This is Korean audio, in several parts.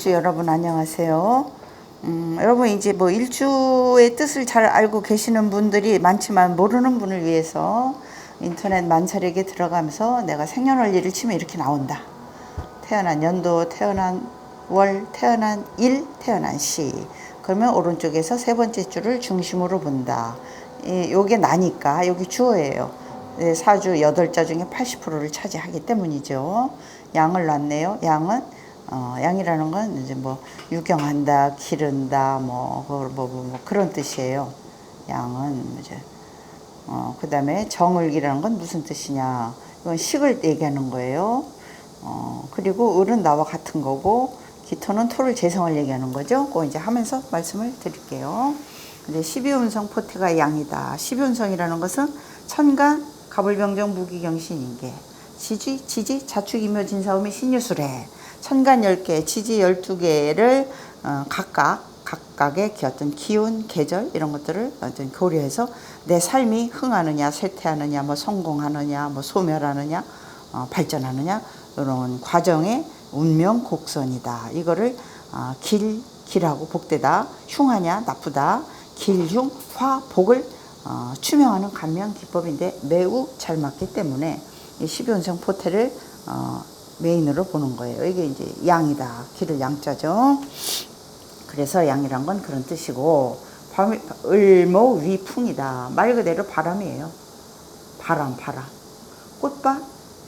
일주 여러분 안녕하세요. 음, 여러분 이제 뭐 일주의 뜻을 잘 알고 계시는 분들이 많지만 모르는 분을 위해서 인터넷 만차력에 들어가면서 내가 생년월일을 치면 이렇게 나온다. 태어난 연도, 태어난 월, 태어난 일, 태어난 시. 그러면 오른쪽에서 세 번째 줄을 중심으로 본다. 이, 요게 나니까 여기 주어예요. 네, 사주 여덟 자 중에 80%를 차지하기 때문이죠. 양을 놨네요. 양은 어, 양이라는 건 이제 뭐 유경한다, 기른다, 뭐, 뭐, 뭐, 뭐, 뭐 그런 뜻이에요. 양은 이제 어, 그 다음에 정을기라는 건 무슨 뜻이냐? 이건 식을 얘기하는 거예요. 어, 그리고 을은 나와 같은 거고 기토는 토를 재성을 얘기하는 거죠. 그거 이제 하면서 말씀을 드릴게요. 근데 12운성 포태가 양이다. 12운성이라는 것은 천간, 가불병정, 무기경신인계, 지지, 지지, 자축이묘, 진사오미, 신유술에 천간 10개, 지지 12개를 어, 각각 각각의 기- 어떤 기운, 계절 이런 것들을 어떤 고려해서 내 삶이 흥하느냐, 쇠퇴하느냐, 뭐 성공하느냐, 뭐 소멸하느냐, 어, 발전하느냐 이런 과정의 운명 곡선이다. 이거를 어, 길, 길하고 복되다, 흉하냐, 나쁘다, 길, 흉, 화, 복을 어, 추명하는 감명 기법인데 매우 잘 맞기 때문에 이 12운성 포태를 어, 메인으로 보는 거예요. 이게 이제 양이다. 길을 양자죠. 그래서 양이란 건 그런 뜻이고 밤이- 을모 위풍이다. 말 그대로 바람이에요. 바람, 바람. 꽃밭,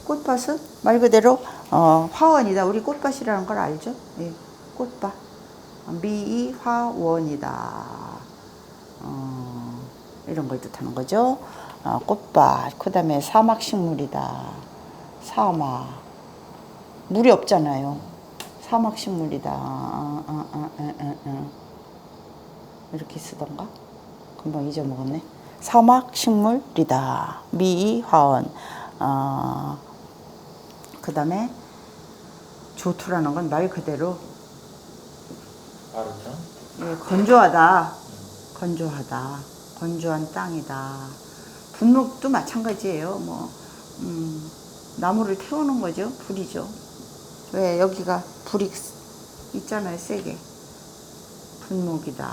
꽃밭은 말 그대로 어, 화원이다. 우리 꽃밭이라는 걸 알죠? 예, 꽃밭. 미화원이다. 어, 이런 걸 뜻하는 거죠. 어, 꽃밭. 그 다음에 사막식물이다. 사막. 물이 없잖아요. 사막식물이다. 아, 아, 아, 아, 아, 아. 이렇게 쓰던가? 금방 잊어먹었네. 사막식물이다. 미화원. 어, 그 다음에 조투라는 건 말 그대로? 예, 건조하다. 건조하다. 건조한 땅이다. 분목도 마찬가지예요. 뭐 음, 나무를 태우는 거죠. 불이죠. 왜 여기가 불이 있잖아요. 세게. 분목이다.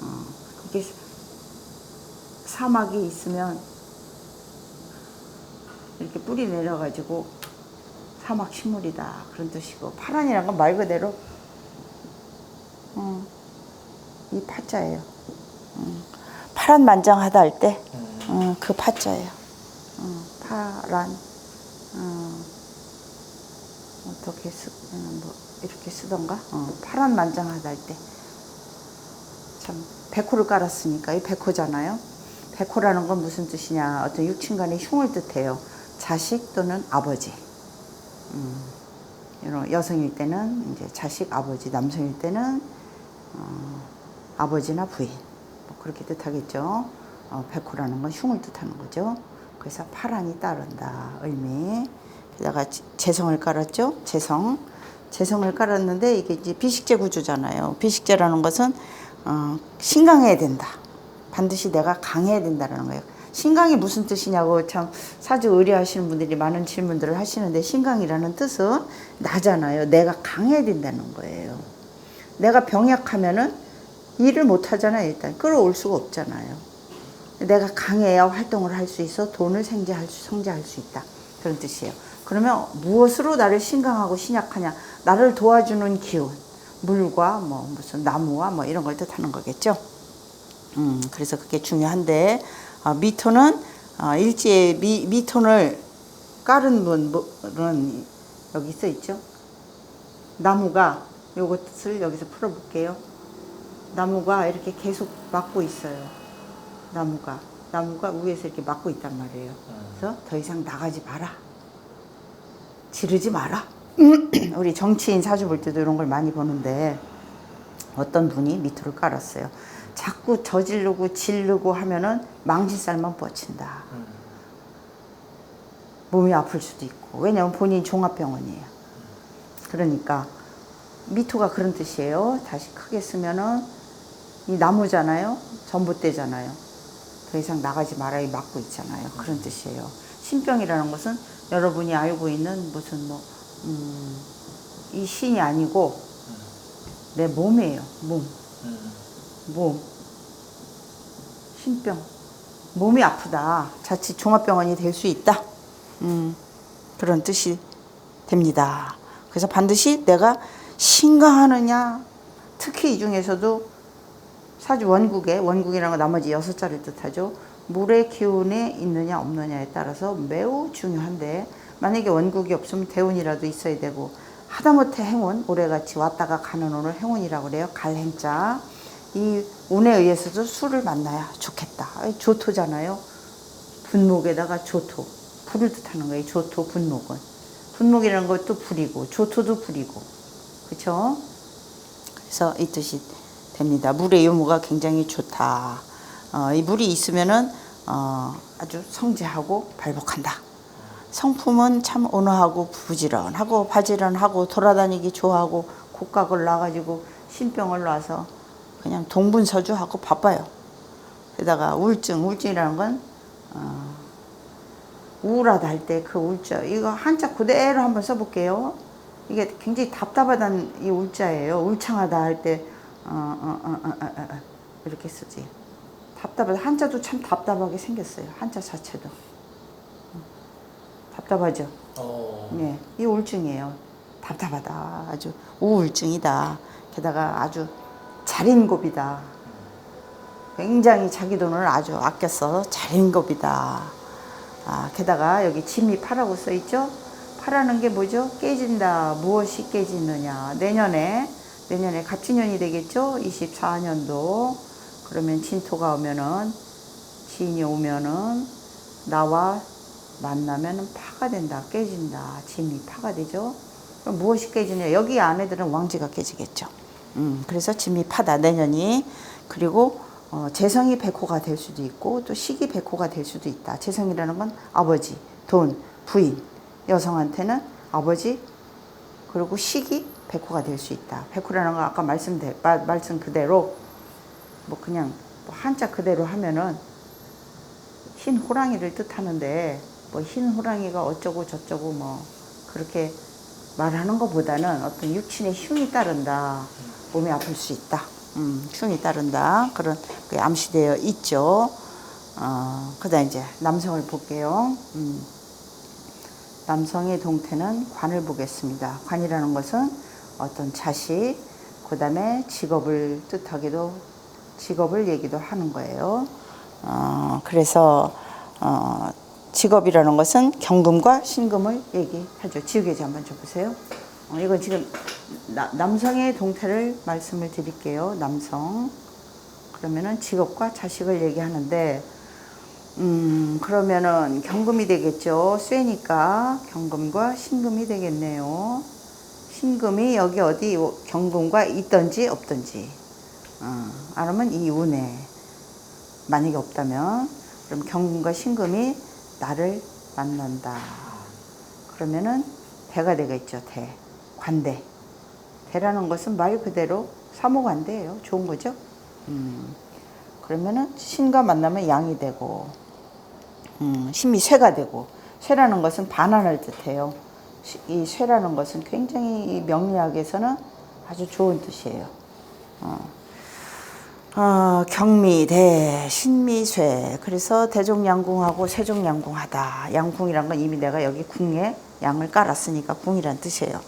어, 이게 사막이 있으면 이렇게 뿌리 내려가지고 사막 식물이다 그런 뜻이고 파란이란 건 말 그대로 음, 이 파자예요. 음, 파란 만장하다 할 때그 음. 파자예요. 음, 파란 음, 어떻게 쓰, 음, 뭐 이렇게 쓰던가 어, 파란 만장하다 할 때 참 백호를 깔았으니까 이 백호잖아요. 백호라는 건 무슨 뜻이냐? 어떤 육친간의 흉을 뜻해요. 자식 또는 아버지. 음, 이런 여성일 때는 이제 자식, 아버지, 남성일 때는 어, 아버지나 부인 뭐 그렇게 뜻하겠죠. 어, 백호라는 건 흉을 뜻하는 거죠. 그래서 파란이 따른다. 을미. 지- 재성을 깔았죠. 재성. 재성을 깔았는데 이게 이제 비식재 구조잖아요. 비식재라는 것은 어, 신강해야 된다. 반드시 내가 강해야 된다는 거예요. 신강이 무슨 뜻이냐고 참 사주 의뢰하시는 분들이 많은 질문들을 하시는데 신강이라는 뜻은 나잖아요. 내가 강해야 된다는 거예요. 내가 병약하면은 일을 못 하잖아요. 일단 끌어올 수가 없잖아요. 내가 강해야 활동을 할 수 있어 돈을 생재할 수, 성재할 수 있다. 그런 뜻이에요. 그러면 무엇으로 나를 신강하고 신약하냐? 나를 도와주는 기운, 물과 뭐 무슨 나무와 뭐 이런 걸 뜻하는 거겠죠. 음, 그래서 그게 중요한데 어, 미토는 어, 일지에 미, 미톤을 깔은 분은 여기 써 있죠. 나무가 요것을 여기서 풀어볼게요. 나무가 이렇게 계속 막고 있어요. 나무가 나무가 위에서 이렇게 막고 있단 말이에요. 그래서 더 이상 나가지 마라. 지르지 마라. 우리 정치인 사주 볼 때도 이런 걸 많이 보는데 어떤 분이 밑으로 깔았어요. 자꾸 저지르고 지르고 하면은 망신살만 뻗친다. 음. 몸이 아플 수도 있고. 왜냐면 본인 종합병원이에요. 그러니까 미토가 그런 뜻이에요. 다시 크게 쓰면은 이 나무잖아요. 전봇대잖아요. 더 이상 나가지 이 막고 있잖아요. 그런 뜻이에요. 신병이라는 것은 여러분이 알고 있는 무슨 뭐 음, 이 신이 아니고 내 몸이에요. 몸. 음. 몸. 신병. 몸이 아프다. 자칫 종합병원이 될 수 있다. 음, 그런 뜻이 됩니다. 그래서 반드시 내가 신강하느냐, 특히 이 중에서도 사주 원국에, 원국이라는 건 나머지 여섯 자를 뜻하죠. 물의 기운에 있느냐, 없느냐에 따라서 매우 중요한데, 만약에 원국이 없으면 대운이라도 있어야 되고, 하다못해 행운, 올해같이 왔다가 가는 운을 행운이라고 그래요. 갈행자. 이 운에 의해서도 술을 만나야 좋겠다. 조토잖아요. 분목에다가 조토. 불을 뜻하는 거예요. 조토, 분목은. 분목이라는 것도 불이고, 조토도 불이고. 그쵸? 그래서 이 뜻이 됩니다. 물의 유무가 굉장히 좋다. 어, 이 물이 있으면은 어, 아주 성재하고 발복한다. 성품은 참 온화하고 부지런하고 바지런하고 돌아다니기 좋아하고 곡각을 놔가지고 신병을 놔서 그냥 동분서주하고 바빠요. 게다가 우울증, 우울증이라는 건 어, 우울하다 할 때 그 우울자 이거 한자 그대로 한번 써볼게요. 이게 굉장히 답답하다는 이 울자예요. 울창하다 할 때 어, 어, 어, 어, 어, 어, 어, 이렇게 쓰지. 답답하다 한자도 참 답답하게 생겼어요. 한자 자체도 음, 답답하죠. 어. 예, 이 우울증이에요. 답답하다. 아주 우울증이다. 게다가 아주 자린고비다. 굉장히 자기 돈을 아주 아껴 서 자린고비다. 아, 게다가 여기 짐이 파라고 써 있죠? 파라는 게 뭐죠? 깨진다. 무엇이 깨지느냐. 내년에, 내년에 갑진년이 되겠죠? 24년도. 그러면 진토가 오면은, 지인이 오면은, 나와 만나면은 파가 된다. 깨진다. 짐이 파가 되죠? 그럼 무엇이 깨지냐? 여기 안에들은 왕지가 깨지겠죠. 음, 그래서 짐이 파다. 내년이. 그리고 어, 재성이 백호가 될 수도 있고 또 식이 백호가 될 수도 있다. 재성이라는 건 아버지, 돈, 부인. 여성한테는 아버지 그리고 식이 백호가 될 수 있다. 백호라는 건 아까 말씀 말씀 그대로 뭐 그냥 뭐 한자 그대로 하면은 흰 호랑이를 뜻하는데 뭐 흰 호랑이가 어쩌고 저쩌고 뭐 그렇게 말하는 것보다는 어떤 육신의 흉이 따른다. 몸이 아플 수 있다. 음, 흉이 따른다. 그런 게 암시되어 있죠. 어, 그다음 이제 남성을 볼게요. 음, 남성의 동태는 관을 보겠습니다. 관이라는 것은 어떤 자식, 그 다음에 직업을 뜻하기도 직업을 얘기도 하는 거예요. 어, 그래서 어, 직업이라는 것은 경금과 신금을 얘기하죠. 지우개지 한번 줘보세요. 어, 이건 지금 나- 남성의 동태를 말씀을 드릴게요. 남성. 그러면은 직업과 자식을 얘기하는데, 음, 그러면은 경금이 되겠죠. 쇠니까 경금과 신금이 되겠네요. 신금이 여기 어디 경금과 있던지 없던지. 어, 알으면 이 운에. 만약에 없다면, 그럼 경금과 신금이 나를 만난다. 그러면은 대가 되겠죠. 대. 관대. 대라는 것은 말 그대로 사모관대예요. 좋은 거죠. 음. 그러면은 신과 만나면 양이 되고, 음, 신이 쇠가 되고, 쇠라는 것은 반환을 뜻해요. 시- 이 쇠라는 것은 굉장히 이 명리학에서는 아주 좋은 뜻이에요. 어. 어, 경미대, 신미쇠. 그래서 대종양궁하고 세종양궁하다. 양궁이란 건 이미 내가 여기 궁에 양을 깔았으니까 궁이란 뜻이에요.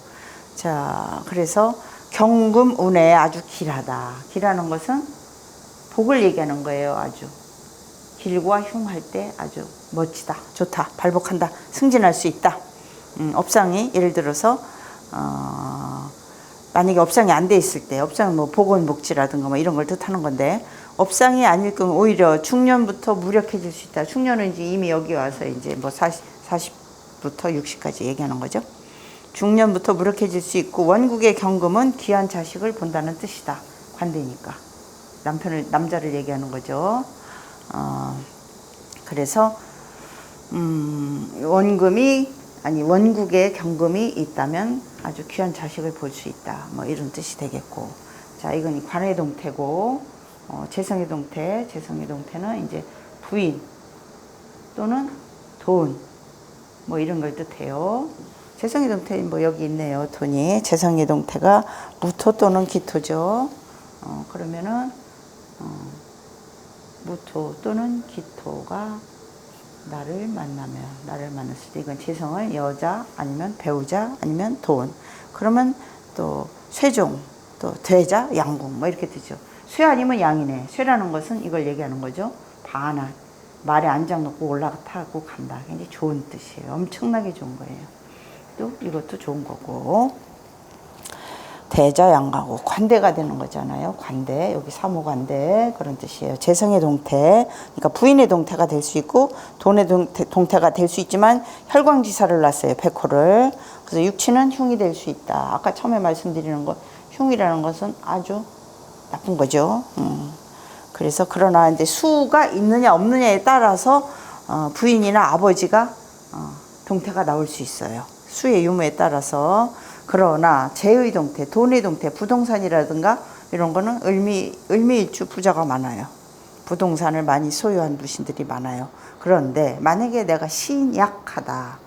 자, 그래서 경금운에 아주 길하다. 길하는 것은 복을 얘기하는 거예요. 아주 길과 흉할 때 아주 멋지다, 좋다, 발복한다, 승진할 수 있다. 음, 업상이 예를 들어서 어, 만약에 업상이 안 돼 있을 때, 업상은 뭐 보건복지라든가 뭐 이런 걸 뜻하는 건데, 업상이 아닐 경우 오히려 중년부터 무력해질 수 있다. 중년은 이제 이미 여기 와서 이제 뭐 40, 40부터 60까지 얘기하는 거죠. 중년부터 무력해질 수 있고, 원국의 경금은 귀한 자식을 본다는 뜻이다. 관대니까. 남편을, 남자를 얘기하는 거죠. 어, 그래서, 음, 원금이 아니 원국에 경금이 있다면 아주 귀한 자식을 볼 수 있다. 뭐 이런 뜻이 되겠고. 자, 이건 이 관의 동태고 어, 재성의 동태, 재성의 동태는 이제 부인 또는 돈 뭐 이런 걸 뜻해요. 재성의 동태 뭐 여기 있네요. 돈이 재성의 동태가 무토 또는 기토죠. 어, 그러면은 어, 무토 또는 기토가 나를 만나면 나를 만났을 때 이건 재성을 여자 아니면 배우자 아니면 돈 그러면 또 쇠종 또 대자 양궁 뭐 이렇게 되죠. 쇠 아니면 양이네. 쇠라는 것은 이걸 얘기하는 거죠. 반환 말에 안장 놓고 올라타고 간다. 굉장히 좋은 뜻이에요. 엄청나게 좋은 거예요. 또 이것도 좋은 거고 대자양가고 관대가 되는 거잖아요. 관대 여기 사무관대 그런 뜻이에요. 재성의 동태, 그러니까 부인의 동태가 될 수 있고 돈의 동태, 동태가 될 수 있지만 혈광지사를 놨어요. 백호를. 그래서 육친은 흉이 될 수 있다. 아까 처음에 말씀드리는 거 흉이라는 것은 아주 나쁜 거죠. 음. 그래서 그러나 이제 수가 있느냐 없느냐에 따라서 어, 부인이나 아버지가 어, 동태가 나올 수 있어요. 수의 유무에 따라서 그러나 재의 동태, 돈의 동태, 부동산이라든가 이런 거는 을미 을미일주 부자가 많아요. 부동산을 많이 소유한 부신들이 많아요. 그런데 만약에 내가 신약하다.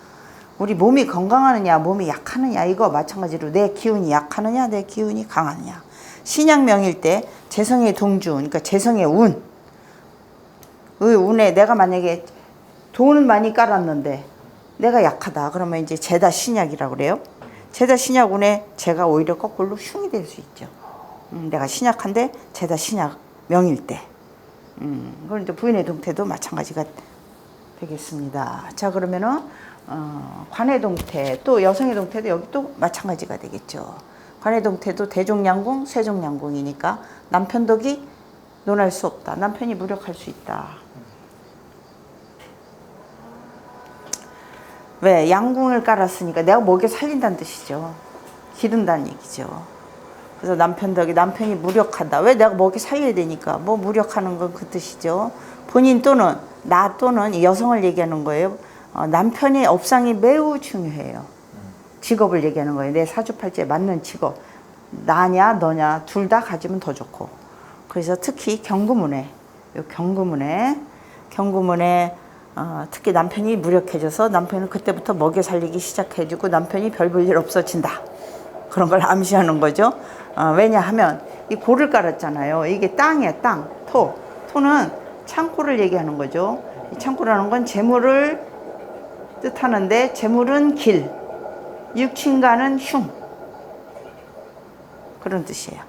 우리 몸이 건강하느냐, 몸이 약하느냐 이거 마찬가지로 내 기운이 약하느냐, 내 기운이 강하느냐. 신약명일 때 재성의 동주, 그러니까 재성의 운, 의 운에 내가 만약에 돈은 많이 깔았는데 내가 약하다. 그러면 이제 제다 신약이라고 그래요. 제다 신약 운에 제가 오히려 거꾸로 흉이 될 수 있죠. 음, 내가 신약한데 제다 신약 명일 때. 음, 그런데 부인의 동태도 마찬가지가 되겠습니다. 자 그러면은 어, 관의 동태 또 여성의 동태도 여기 또 마찬가지가 되겠죠. 관의 동태도 대종양궁, 세종양궁이니까 남편 덕이 논할 수 없다. 남편이 무력할 수 있다. 왜? 양궁을 깔았으니까 내가 먹여 살린다는 뜻이죠. 기른다는 얘기죠. 그래서 남편 덕에 남편이 무력하다. 왜 내가 먹여 살려야 되니까. 뭐 무력하는 건 그 뜻이죠. 본인 또는 나 또는 이 여성을 얘기하는 거예요. 어, 남편의 업상이 매우 중요해요. 직업을 얘기하는 거예요. 내 사주팔자에 맞는 직업. 나냐 너냐 둘 다 가지면 더 좋고. 그래서 특히 경구문에 요 경구문에 경구문에 어, 특히 남편이 무력해져서 남편은 그때부터 먹여 살리기 시작해주고 남편이 별 볼 일 없어진다. 그런 걸 암시하는 거죠. 어, 왜냐하면 이 고를 깔았잖아요. 이게 땅이야, 땅, 토. 토는 창고를 얘기하는 거죠. 이 창고라는 건 재물을 뜻하는데 재물은 길, 육친가는 흉. 그런 뜻이에요.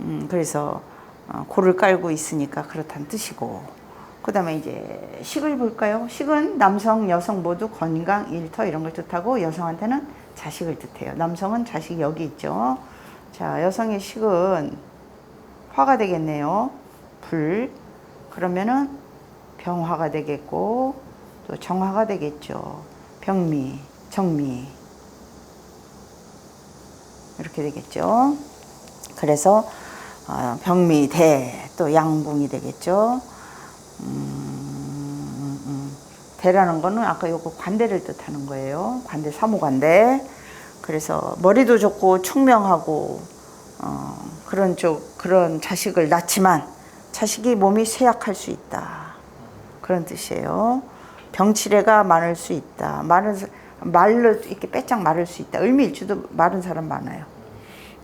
음, 그래서 어, 고를 깔고 있으니까 그렇다는 뜻이고. 그 다음에 이제 식을 볼까요? 식은 남성, 여성 모두 건강, 일터 이런 걸 뜻하고 여성한테는 자식을 뜻해요. 남성은 자식이 여기 있죠. 자, 여성의 식은 화가 되겠네요. 불. 그러면은 병화가 되겠고 또 정화가 되겠죠. 병미, 정미. 이렇게 되겠죠. 그래서 어, 병미, 대, 또 양궁이 되겠죠. 대라는 거는 아까 요거 관대를 뜻하는 거예요. 관대 사무관대. 그래서 머리도 좋고 총명하고 어, 그런 쪽 그런 자식을 낳지만 자식이 몸이 쇠약할 수 있다. 그런 뜻이에요. 병치레가 많을 수 있다. 마른 사- 말로 이렇게 빼짝 마를 수 있다. 을미일주도 마른 사람 많아요.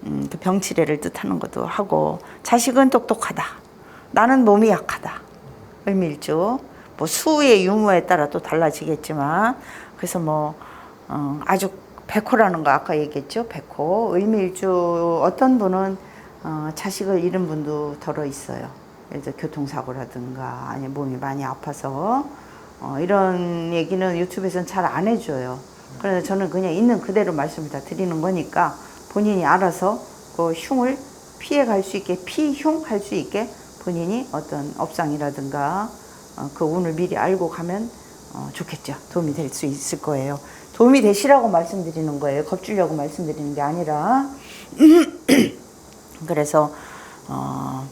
음, 그 병치레를 뜻하는 것도 하고 자식은 똑똑하다. 나는 몸이 약하다. 을밀주 뭐 수의 유무에 따라 또 달라지겠지만 그래서 뭐 어, 아주 백호라는 거 아까 얘기했죠? 백호. 을밀주 어떤 분은 어, 자식을 잃은 분도 덜어 있어요. 예를 들어 교통사고라든가 아니면 몸이 많이 아파서. 어, 이런 얘기는 유튜브에서는 잘 안 해줘요. 그래서 저는 그냥 있는 그대로 말씀을 다 드리는 거니까 본인이 알아서 그 흉을 피해 갈 수 있게 피흉 할 수 있게 본인이 어떤 업상이라든가 어, 그 운을 미리 알고 가면 어, 좋겠죠. 도움이 될 수 있을 거예요. 도움이 되시라고 말씀드리는 거예요. 겁주려고 말씀드리는 게 아니라. 그래서 어,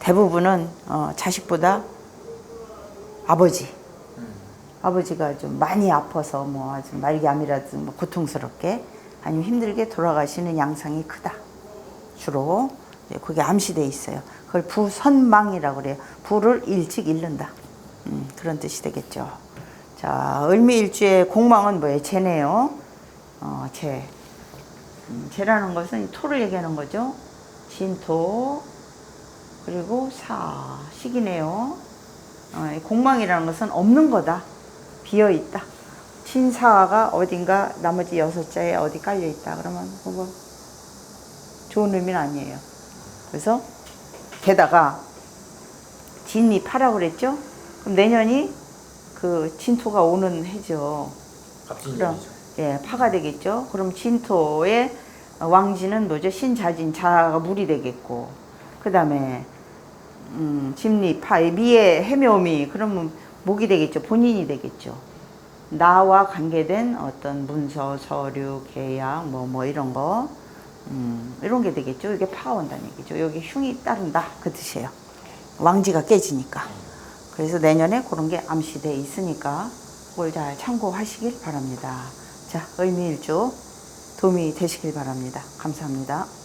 대부분은 어, 자식보다 아버지, 아버지가 좀 많이 아파서 뭐 아주 말기암이라든지 뭐 고통스럽게 아니면 힘들게 돌아가시는 양상이 크다. 주로 예, 그게 암시돼 있어요. 그걸 부선망이라고 그래요. 부를 일찍 잃는다. 음, 그런 뜻이 되겠죠. 자, 을미일주의 공망은 뭐예요? 재네요. 어, 재. 음, 재라는 것은 이 토를 얘기하는 거죠. 진토 그리고 사 식이네요. 어, 이 공망이라는 것은 없는 거다. 비어 있다. 진사가 어딘가 나머지 여섯 자에 어디 깔려 있다. 그러면 그거 좋은 의미는 아니에요. 그래서 게다가 진이 파라고 그랬죠? 그럼 내년이 그 진토가 오는 해죠. 그럼. 예, 파가 되겠죠. 그럼 진토의 왕지는 뭐죠? 신자진 자가 물이 되겠고, 그 다음에 음, 진리 파의 미의 해묘미 그러면 목이 되겠죠. 본인이 되겠죠. 나와 관계된 어떤 문서, 서류, 계약 뭐뭐 이런 거 음, 이런 게 되겠죠. 이게 파온다는 얘기죠. 여기 흉이 따른다 그 뜻이에요. 왕지가 깨지니까. 그래서 내년에 그런 게 암시돼 있으니까 그걸 잘 참고하시길 바랍니다. 자, 의미일주 도움이 되시길 바랍니다. 감사합니다.